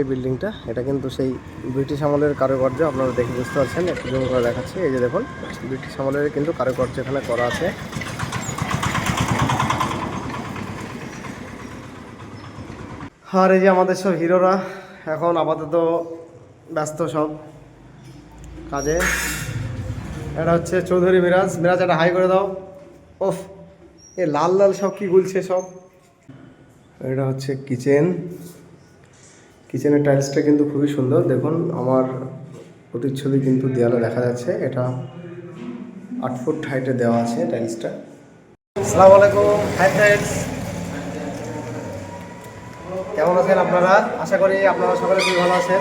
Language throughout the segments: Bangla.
এই বিল্ডিংটা, এটা কিন্তু সেই ব্রিটিশ আমলের কারুকার্য, আপনারা দেখে বুঝতে পারছেন, একটু জমি করে দেখাচ্ছি, এই যে দেখুন, ব্রিটিশ আমলের কিন্তু কারুকার্য এখানে করা আছে। আর এই যে আমাদের সব হিরোরা, এখন আপাতত ব্যস্ত সব কাজে। এটা হচ্ছে চৌধুরী মিরাজ। মিরাজ একটা হাই করে দাও। ওফ এ লাল লাল সব কি গুলছে সব। এটা হচ্ছে কিচেন কিচেনের টাইলসটা কিন্তু খুবই সুন্দর। দেখুন, আমার প্রতিচ্ছবি কিন্তু দেয়ালে দেখা যাচ্ছে। এটা আট ফুট হাইটে দেওয়া আছে টাইলসটা। আসসালামু আলাইকুম। হাই ফ্রেন্ডস কেমন আছেন আপনারা? আশা করি আপনারা সকলে খুবই ভালো আছেন।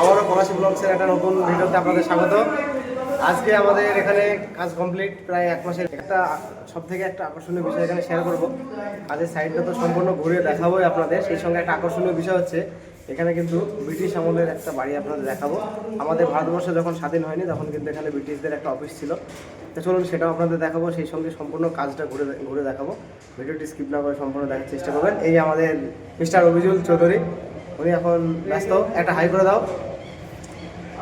আবারও পলাশি ব্লগসের একটা নতুন ভিডিওতে আপনাদের স্বাগত। আজকে আমাদের এখানে কাজ কমপ্লিট প্রায় এক মাসের। একটা সব থেকে একটা আকর্ষণীয় বিষয় এখানে শেয়ার করব। কাজের সাইডটা তো সম্পূর্ণ ঘুরে দেখাবোই আপনাদের। সেই সঙ্গে একটা আকর্ষণীয় বিষয় হচ্ছে এখানে কিন্তু ব্রিটিশ আমলের একটা বাড়ি আপনাদের দেখাবো। আমাদের ভারতবর্ষ যখন স্বাধীন হয়নি, তখন কিন্তু এখানে ব্রিটিশদের একটা অফিস ছিল। তো চলুন সেটাও আপনাদের দেখাবো, সেই সঙ্গে সম্পূর্ণ কাজটা ঘুরে ঘুরে দেখাবো। ভিডিওটি স্কিপ না করে সম্পূর্ণ দেখার চেষ্টা করবেন। এই আমাদের মিস্টার অভিজুল চৌধুরী, উনি এখন ব্যস্ত। একটা হাই করে দাও।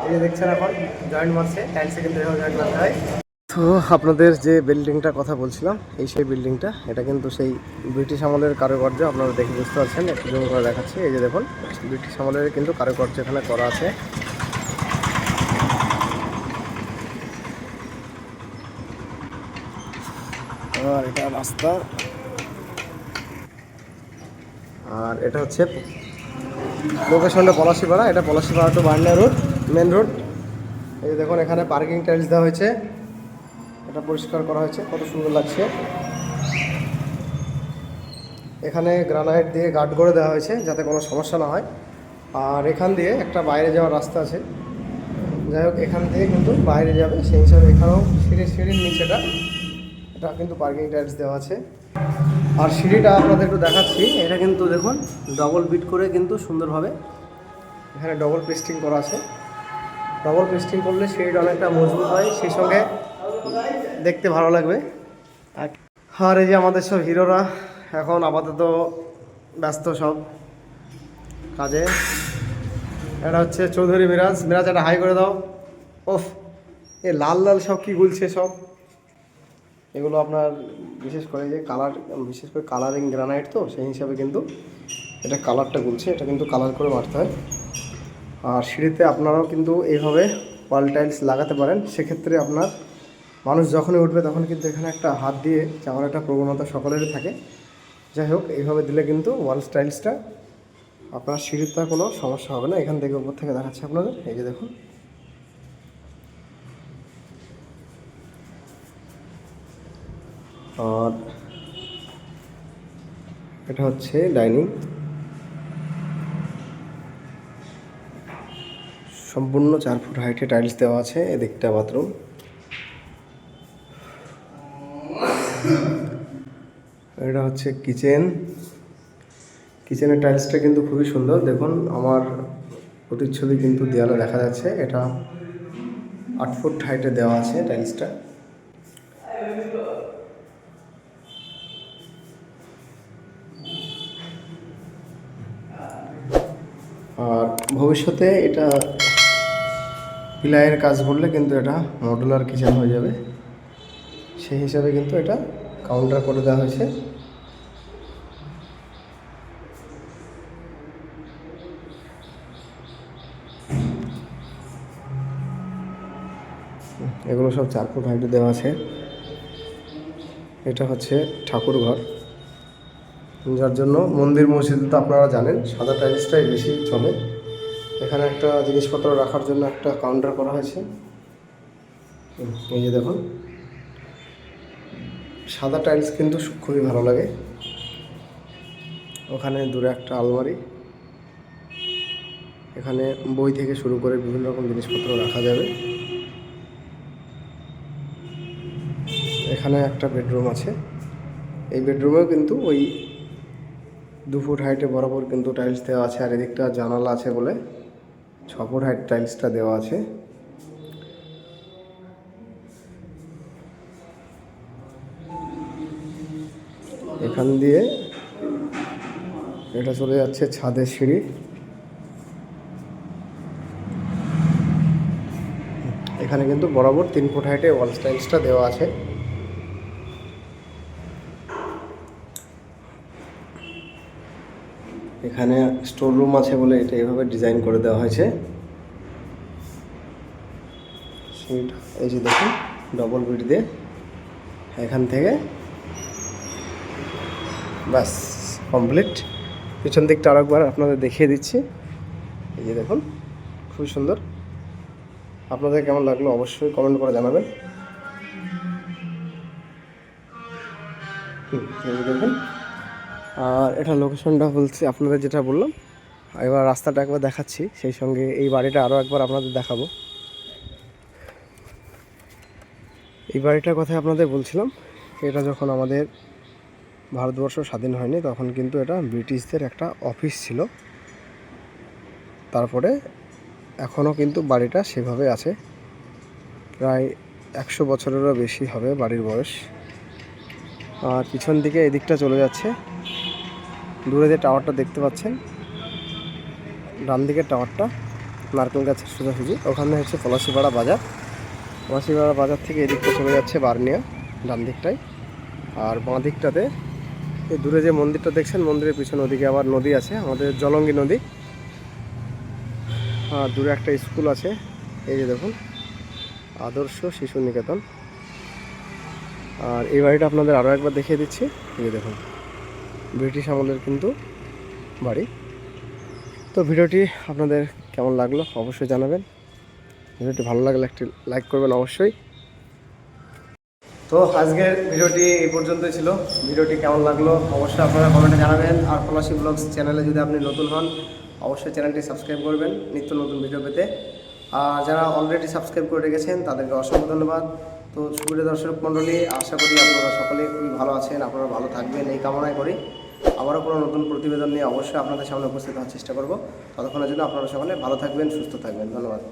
এই যে দেখছেন এখন জয়েন্ট মারছে। টাইলসে সেকেন্ড জয়েন্ট মারতে হয়। তো আপনাদের যে বিল্ডিংটার কথা বলছিলাম, এই সেই বিল্ডিংটা, এটা কিন্তু সেই ব্রিটিশ আমলের কারুকার্য, আপনারা দেখে বুঝতে পারছেন, একটু জমি করে দেখাচ্ছি, এই যে দেখুন, ব্রিটিশ আমলের কিন্তু কারুকার্য এখানে করা আছে। আর এটা রাস্তা। আর এটা হচ্ছে লোকেশনটা পলাশিপাড়া, এটা Palashipara to Banda road, main road. এই দেখুন, এখানে পার্কিং টাইলস দেওয়া হয়েছে। এটা পরিষ্কার করা হয়েছে, কত সুন্দর লাগছে। এখানে গ্রানাইট দিয়ে গার্ড করে দেওয়া হয়েছে, যাতে কোনো সমস্যা না হয়। আর এখান দিয়ে একটা বাইরে যাওয়ার রাস্তা আছে। যাই হোক, এখান থেকে কিন্তু বাইরে যাবে। সেই হিসাবে এখানেও সিঁড়ি, সিঁড়ির নিচেটা, এটা কিন্তু পার্কিং টাইলস দেওয়া আছে। আর সিঁড়িটা আপনাদের একটু দেখাচ্ছি। এটা কিন্তু দেখুন ডবল বিট করে কিন্তু সুন্দরভাবে এখানে ডবল পেস্টিং করা আছে। ডবল পেস্টিং করলে সিঁড়িটা অনেকটা মজবুত হয়। সেই সঙ্গে দেখতে ভালো লাগবে। আর- এই যে আমাদের সব হিরোরা, এখন আপাতত ব্যস্ত সব কাজে। এটা হচ্ছে চৌধুরী মিরাজ। মিরাজ, একটা হাই করে দাও। ওফ, এ লাল লাল সব কি গুলছে সব? এগুলো আপনার বিশেষ করে যে কালার বিশেষ করে কালারিং গ্রানাইট তো, সেই হিসাবে কিন্তু এটা কালারটা গুলছে। এটা কিন্তু কালার করে মারতে হয়। আর সিঁড়িতে আপনারাও কিন্তু এইভাবে ওয়াল টাইলস লাগাতে পারেন। সেক্ষেত্রে আপনার মানুষ যখনই উঠবে তখন কিন্তু এখানে একটা হাত দিয়ে যাওয়ার একটা প্রবণতা সকলেরই থাকে। যাই হোক, এইভাবে দিলে কিন্তু ওয়াল স্টাইলসটা আপনার সিঁড়িতে কোনো সমস্যা হবে না। এখান থেকে উপর থেকে দেখাচ্ছে আপনাদের। এই যে দেখুন। আর এটা হচ্ছে ডাইনিং। সম্পূর্ণ চার ফুট হাইটে টাইলস দেওয়া আছে, এদিকটা বাথরুম এটা হচ্ছে কিচেন। কিচেনের টাইলসটা কিন্তু খুবই সুন্দর। দেখুন, আমার প্রতিচ্ছবি কিন্তু দেয়ালে দেখা যাচ্ছে। এটা আট ফুট হাইটে দেওয়া আছে টাইলসটা। আর ভবিষ্যতে এটা পিলাইয়ের কাজ করলে কিন্তু এটা মডুলার কিচেন হয়ে যাবে। সেই হিসাবে কিন্তু এটা কাউন্টার করে দেওয়া হয়েছে। এগুলো সব চার ফুট হাইটে দেওয়া আছে। এটা হচ্ছে ঠাকুর ঘর যার জন্য মন্দির মসজিদে তো আপনারা জানেন, সাদা টাইলসটাই বেশি চলে। এখানে একটা জিনিসপত্র রাখার জন্য একটা কাউন্টার করা হয়েছে। এই যে দেখুন সাদা টাইলস কিন্তু খুবই ভালো লাগে। ওখানে দূরে একটা আলমারি। এখানে বই থেকে শুরু করে বিভিন্ন রকম জিনিসপত্র রাখা যাবে। এখানে একটা বেডরুম আছে। এই বেডরুমেও কিন্তু ওই দু ফুট হাইটে বরাবর কিন্তু টাইলস দেওয়া আছে, আর এদিকটা জানালা আছে বলে ছ ফুট হাইট টাইলসটা দেওয়া আছে। এখান দিয়ে এটা চলে যাচ্ছে ছাদের সিঁড়ি। এখানে কিন্তু বরাবর তিন ফুট হাইটে ওয়াল স্টাইলসটা দেওয়া আছে। এখানে স্টোর রুম আছে বলে এটা এভাবে ডিজাইন করে দেওয়া হয়েছে। এই যে দেখুন ডবল বিট দিয়ে এখান থেকে ব্যাস কমপ্লিট পিছন দিকটা আরেকবার আপনাদের দেখিয়ে দিচ্ছি। এই যে দেখুন, খুবই সুন্দর। আপনাদের কেমন লাগল অবশ্যই কমেন্ট করে জানাবেন। দেখুন। আর এটা লোকেশনটা বলছি, আপনাদের যেটা বললাম, এবার রাস্তাটা একবার দেখাচ্ছি, সেই সঙ্গে এই বাড়িটা আরও একবার আপনাদের দেখাবো। এই বাড়িটার কথা আপনাদের বলছিলাম, এটা যখন আমাদের ভারতবর্ষ স্বাধীন হয়নি, তখন কিন্তু এটা ব্রিটিশদের একটা অফিস ছিল। তারপরে এখনও কিন্তু বাড়িটা সেভাবে আছে। প্রায় একশো বছরেরও বেশি হবে বাড়ির বয়স। আর পিছন দিকে এদিকটা চলে যাচ্ছে। দূরে যে টাওয়ারটা দেখতে পাচ্ছেন, ডান দিকের টাওয়ারটা, নারকেল গাছের সোজাসুজি। ওখানে হচ্ছে পলাশিপাড়া বাজার। পলাশিপাড়া বাজার থেকে এদিকটা চলে যাচ্ছে বার্নিয়া, ডান দিকটায়। আর বাঁ দিকটাতে এই দূরে যে মন্দিরটা দেখছেন, মন্দিরের পিছনে ওদিকে আবার নদী আছে, আমাদের জলঙ্গি নদী। আর দূরে একটা স্কুল আছে, এই যে দেখুন, আদর্শ শিশু নিকেতন। আর এই বাড়িটা আপনাদের আরও একবার দেখিয়ে দিচ্ছি, এই যে দেখুন, ব্রিটিশ আমলের কিন্তু বাড়ি। তো ভিডিওটি আপনাদের কেমন লাগল অবশ্যই জানাবেন। ভিডিওটি ভালো লাগলে একটি লাইক করবেন অবশ্যই। তো আজকের ভিডিওটি এই পর্যন্তই ছিল। ভিডিওটি কেমন লাগল অবশ্যই আপনারা কমেন্টে জানাবেন। আর পলাশি ব্লগস চ্যানেলে যদি আপনি নতুন হন, অবশ্যই চ্যানেলটি সাবস্ক্রাইব করবেন নিত্য নতুন ভিডিও পেতে। আর যারা অলরেডি সাবস্ক্রাইব করে রেখেছেন, তাদেরকে অসংখ্য ধন্যবাদ। তো সুবিধা দর্শক মণ্ডলী, আশা করি আপনারা সকলে খুবই ভালো আছেন, আপনারা ভালো থাকবেন, এই কামনাই করি। আবারও কোনো নতুন প্রতিবেদন নিয়ে অবশ্যই আপনাদের সামনে উপস্থিত হওয়ার চেষ্টা করব। ততক্ষণের জন্য আপনারা সকলে ভালো থাকবেন, সুস্থ থাকবেন। ধন্যবাদ।